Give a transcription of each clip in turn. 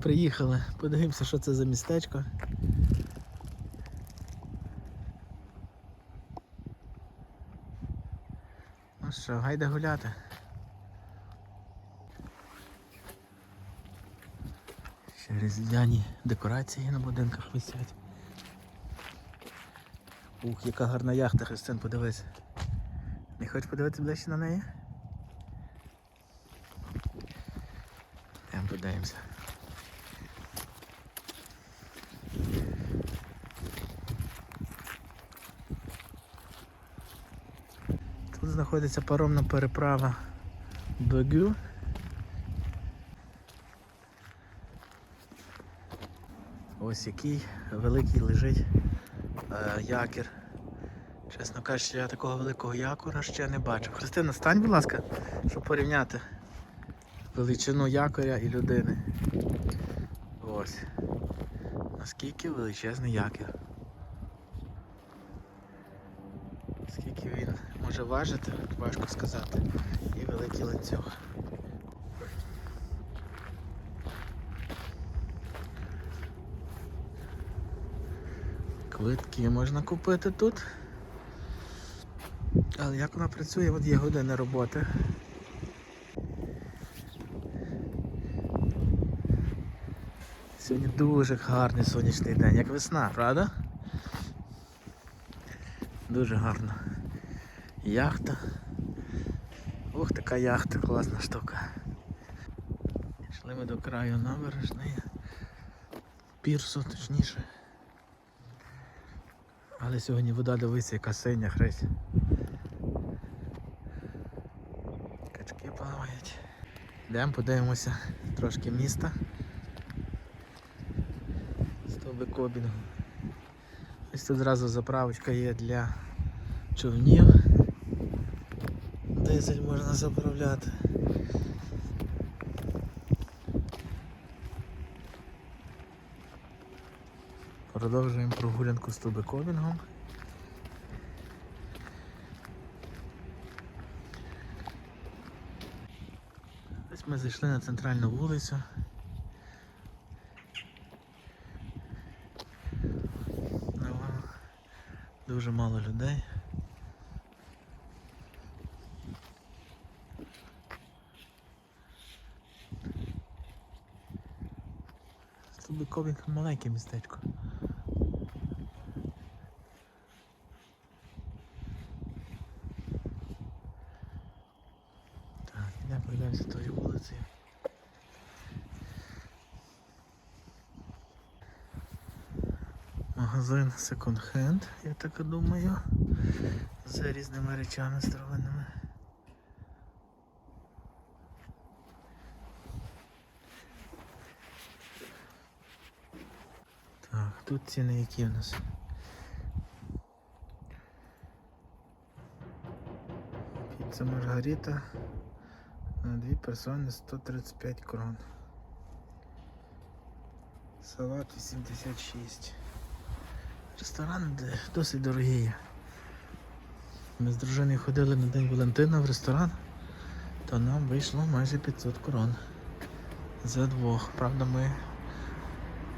Приїхали, подивимося, що це за містечко. Ну що, гайда гуляти. Ще різдвяні декорації на будинках висять. Ух, яка гарна яхта, Христин, подивись. Не хочеш подивитися ближче на неї? Йдемо подивимося. Знаходиться паромна переправа Бегю. Ось який великий лежить е, якір. Чесно кажучи, я такого великого якора ще не бачив. Христина, стань, будь ласка, щоб порівняти величину якоря і людини. Ось. Наскільки величезний якір. Скільки він може важити, важко сказати. І великий ланцюг. Квитки можна купити тут. Але як вона працює, от є години роботи. Сьогодні дуже гарний сонячний день, як весна, правда? Дуже гарно. Яхта. Ох, така яхта, класна штука. Йшли ми до краю набережної. Пірсу, точніше. Але сьогодні вода дивиться, яка синя хресть. Качки плавають. Йдемо, подивимося трошки міста. Стовби кобінгу. Ось тут зразу заправочка є для човнів. Дизель можна заправляти. Продовжуємо прогулянку з тубикобінгом. Ось ми зайшли на центральну вулицю. Дуже мало людей. Тубикобінг маленьке містечко. Так, йдемо подивимося тою вулицею. Магазин секонд-хенд, я так думаю. З різними речами старовинними. Так, тут ціни які у нас. Піца Маргарита на дві персони 135 крон. Салат 86. Ресторан досить дорогий. Ми з дружиною ходили на День Валентина в ресторан, то нам вийшло майже 500 крон. За двох. Правда, ми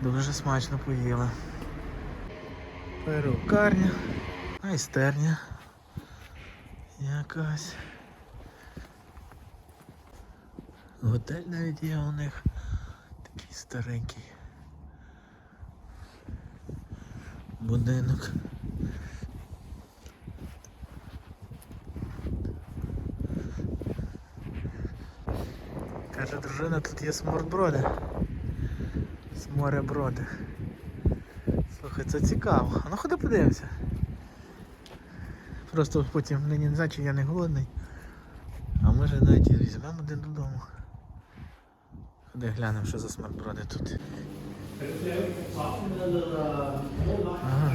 дуже смачно поїли. Перукарня, майстерня. Якась. Готель навіть є у них. Такий старенький. Будинок. Каже, дружина, тут є Смореброди. Слухай, це цікаво. Ну ходи подивимося. Просто потім нині не знаю, чи я не голодний. А може навіть і візьмемо один додому. Ходи глянемо, що за сморброди тут. Ага.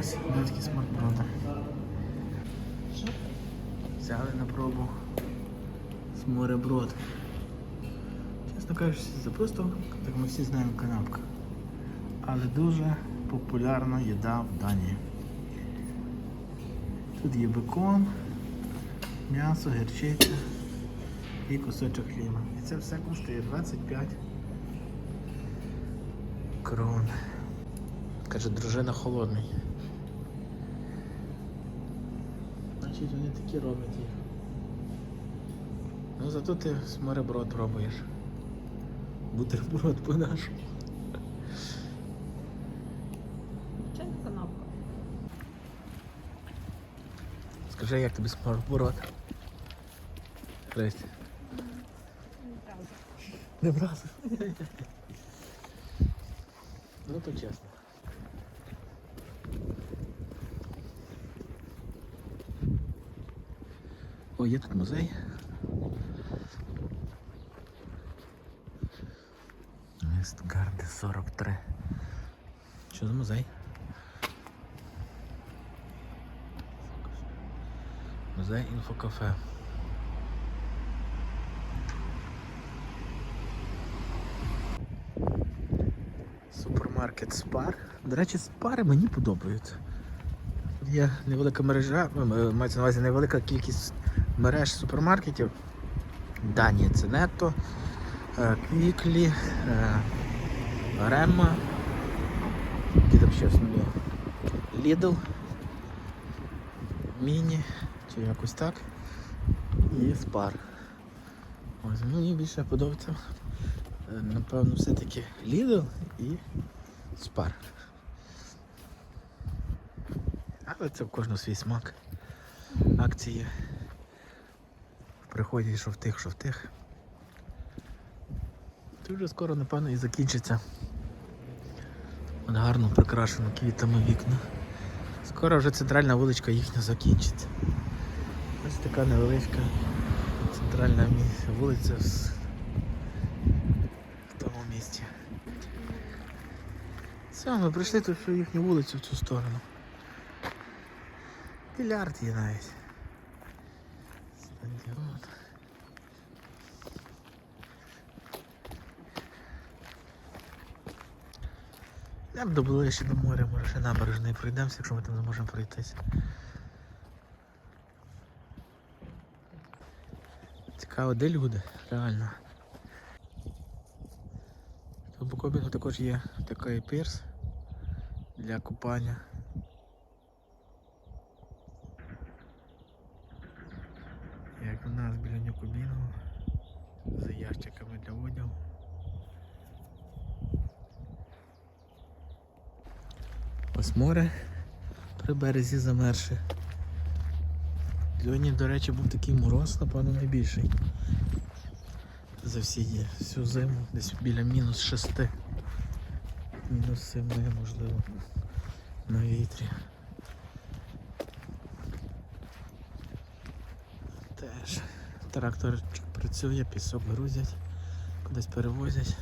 Ось де такі смарт-броди. Взяли на пробу з мореброд. Чесно кажучи, це просто, як ми всі знаємо, канапка. Але дуже популярна їда в Данії. Тут є бекон, м'ясо, гірчиця, і кусочок хліба. І це все коштує 25 крон. Каже, дружина холодний. Значить вони такі роблять їх. Ну зато ти смореброд пробуєш. Бутерброд по-нашому. Канапка. Скажи, як тобі смореброд? Христя. Не вразив. ну то чесно. О, є тут музей. Вестгарди 43. Що за музей? Музей інфокафе. Супермаркет Спар. До речі, спари мені подобаються. Є невелика мережа, ну, е, мається на увазі невелика кількість мереж супермаркетів. Данія це Нетто, е, Квіклі, е, Ремма. Які там ще основні? Lidl, Міні, чи якось так. І Спар. Ось мені більше подобається. е, Напевно, все-таки Lidl і Спар. Але це в кожного свій смак. Акції приходять що в тих, що в тих. Ти вже скоро, напевно, і закінчиться. От гарно прикрашено квітами вікна. Скоро вже центральна вуличка їхня закінчиться. Така невеличка центральна вулиця в, тому місті. Все, ми прийшли тут всю їхню вулицю в цю сторону. Більярд є навіть. Стадіон. Йдемо до ближче до моря, може ще набережної пройдемося, якщо ми там не можемо Цікаво, де люди? Реально. Тут по Кобінгу також є такий пірс для купання. Як у нас біля Нюкобінгу за ящиками для одягу. Ось море при березі замерше. Сьогодні, до речі, був такий мороз, напевно, найбільший. За всі всю зиму, десь біля мінус 6. Мінус 7, можливо, на вітрі. Теж тракторчик працює, пісок грузять, кудись перевозять.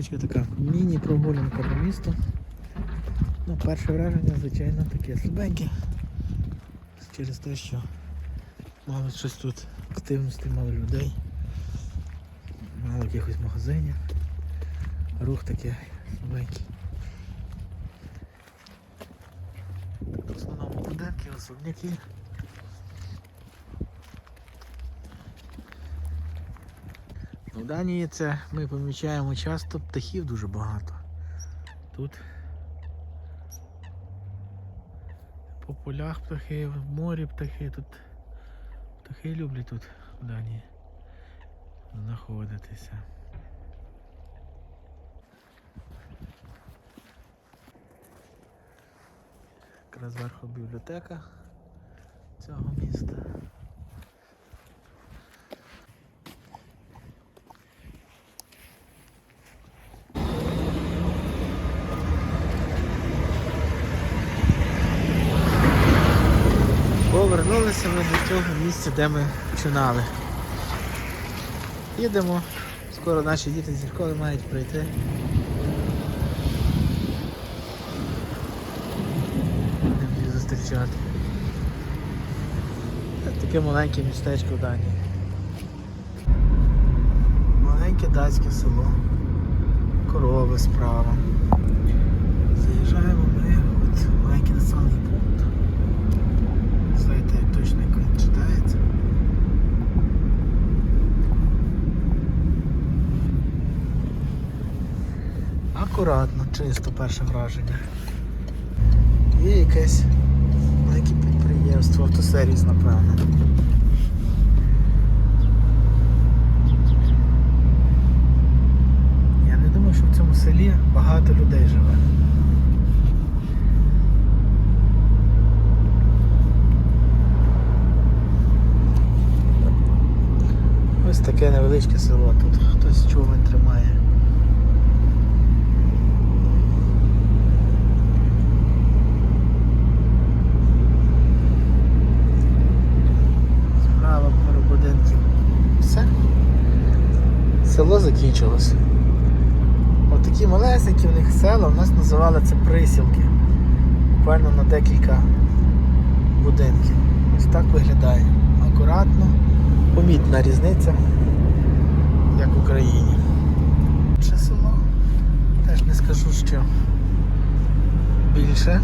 Невеличка така міні-прогулянка по місту. Ну, перше враження, звичайно, таке слабеньке. Через те, що мало щось тут активності, мало людей, мало якихось магазинів. Рух такий слабенький. В основному будинки, особняки. Данії це ми помічаємо часто птахів дуже багато. Тут по полях птахи, в морі птахи, тут птахи люблять тут в Данії знаходитися. Якраз зверху бібліотека цього міста. Повернулися ми місця, де ми починали. Їдемо. Скоро наші діти зі школи мають прийти. Будемо зустрічати. Таке маленьке містечко в Данії. Маленьке датське село. Корови справа. Заїжджаємо ми Травмпункт. Знаєте, як точно як він читається. Акуратно, чисто перше враження. Є якесь велике підприємство, автосервіс, напевно. Я не думаю, що в цьому селі багато людей живе. Ось таке невеличке село. Тут хтось човен тримає. Справа пару будинків. Все. Село закінчилось. От такі малесенькі в них села, у нас називали це присілки. Буквально на декілька будинків. Ось так виглядає. Акуратно, помітна різниця, як в Україні. Це село. Теж не скажу, що більше.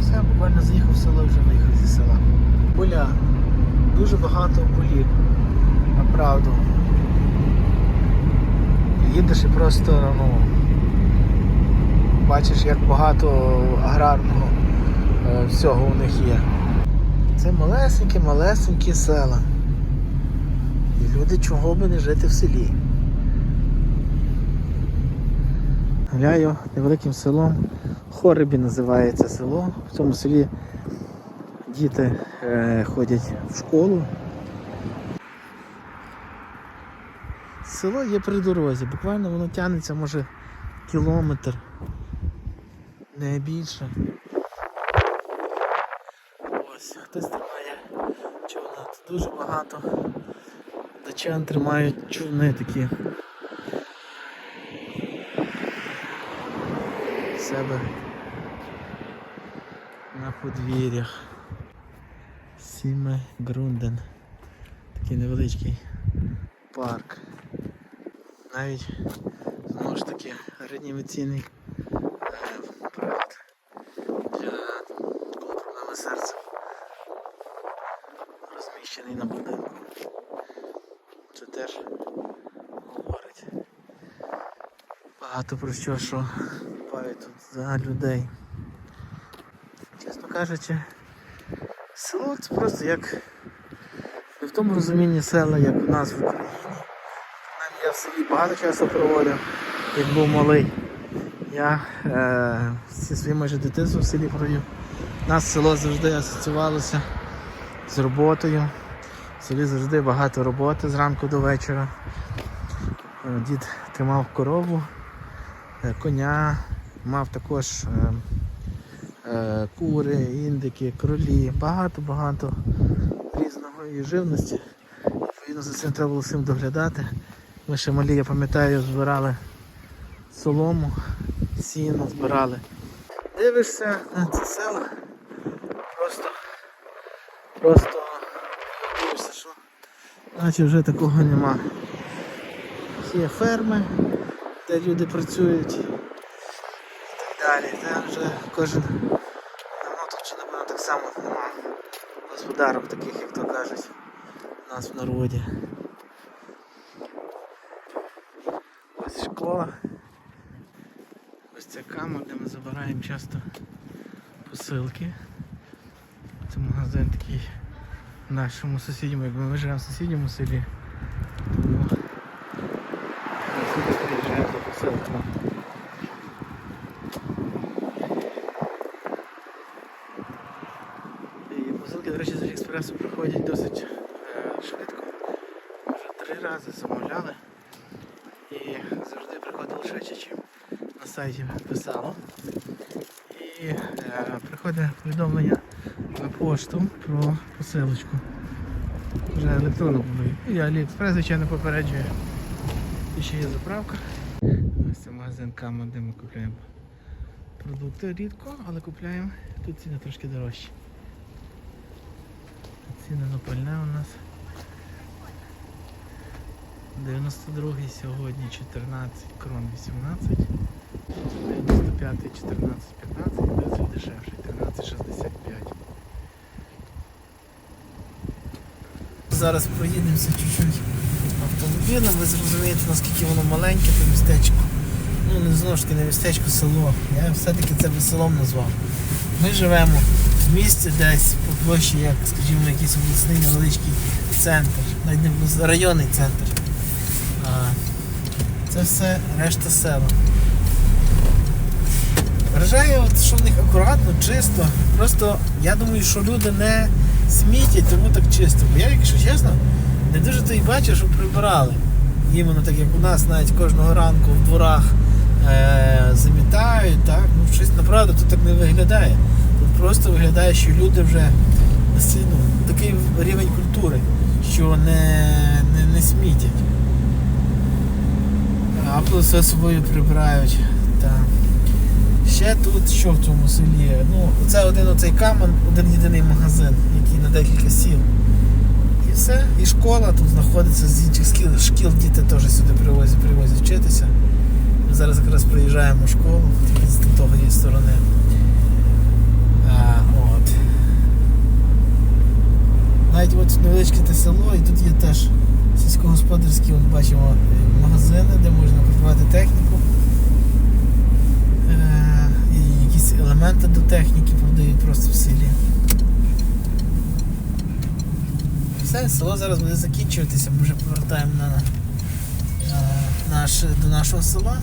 Все, буквально заїхав в село і вже виїхав зі села. Дуже багато полів. Направду. Їдеш і просто, ну, бачиш, як багато аграрного е, всього у них є. Це малесенькі, малесенькі села. І люди чого би не жити в селі. Гуляю невеликим селом. Хорибі називається село. В цьому селі діти е, ходять в школу. Село є при дорозі, буквально воно тягнеться, може, кілометр, не більше. Ось, хтось тримає човна. Тут дуже багато дачан тримають човни такі. в Себе на подвір'ях. Сіме Грунден. Такий невеличкий парк. Навіть знову ж таки реанімаційний е, апарат для такого проблеми серця розміщений на будинку. Це теж говорить багато про що, що дбають тут за людей. Чесно кажучи, село це просто як не в тому розумінні села, як у нас в Україні. Я в селі багато часу проводив, як був малий. Я е, всі свої майже дитинство в селі провів. Нас село завжди асоціювалося з роботою. В селі завжди багато роботи зранку до вечора. Е, Дід тримав корову, е, коня, мав також е, кури, індики, кролі, багато-багато різного і живності. Відповідно за цим треба було всім доглядати. Ми ще малі, я пам'ятаю, збирали солому, сіно збирали. Дивишся на це село, просто, просто дивишся, що наче вже такого нема. Є ферми, де люди працюють і так далі. Там вже кожен давно тут чи напевно так само нема господарок таких, як то кажуть, у нас в народі. Ось школа. Ось ця кама, де ми забираємо часто посилки. Це магазин такий в нашому сусідньому, якби ми живемо в сусідньому селі. Тому ми сюди приїжджаємо за посилками. І посилки, до речі, з експресу приходять досить е, швидко. Вже три рази замовляли. І завжди приходило швидше, ніж на сайті писало. І е, приходить повідомлення на пошту про посилочку. Вже електронно було. І Аліекспрес, звичайно, попереджує. І ще є заправка. Ось це магазин Кама, де ми купуємо продукти рідко, але купуємо. Тут ціни трошки дорожчі. Ціни на пальне у нас. 92 сьогодні 14, крон 18. 05 14 15, дизель дешевший 13,65. Зараз проїдемося чуть-чуть автомобілем, ви зрозумієте, наскільки воно маленьке, то містечко. Ну, не знову ж таки не містечко, село. Я все-таки це би селом назвав. Ми живемо в місті десь по площі, як, скажімо, якийсь обласний невеличкий центр, навіть не районний центр. А це все решта села. Вражає, от, що в них акуратно, чисто. Просто я думаю, що люди не смітять, тому так чисто. Бо я, якщо чесно, не дуже то й бачу, що прибирали. Іменно так як у нас навіть кожного ранку в дворах е- замітають, так? Ну, щось направду тут так не виглядає. Тут просто виглядає, що люди вже ну, такий рівень культури, що не, не, не смітять. Або все собою прибирають. Так. Ще тут що в цьому селі? Ну, це один оцей камен, один єдиний магазин, який на декілька сіл. І все. І школа тут знаходиться з інших шкіл, шкіл діти теж сюди привозять, привозять вчитися. Ми зараз якраз приїжджаємо в школу, тільки з того сторони. А, от. Навіть от невеличке те село, і тут є теж сільськогосподарські, от бачимо, магазини, де можна купувати техніку. Е, І якісь елементи до техніки продають просто в селі. Все, село зараз буде закінчуватися, ми вже повертаємо на, на наш, до нашого села.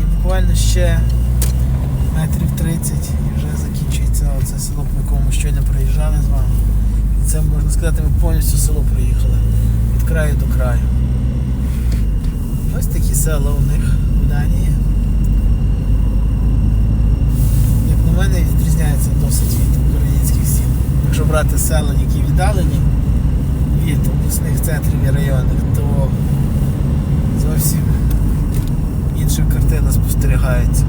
І буквально ще метрів 30 і вже закінчується оце село, по якому ми щойно проїжджали з вами. І це можна сказати, ми повністю село проїхали. Від краю до краю. Ось такі села у них в Данії. Як мене, відрізняється досить від українських сіл. Якщо брати села, які віддалені від обласних центрів і районів, то зовсім інша картина спостерігається.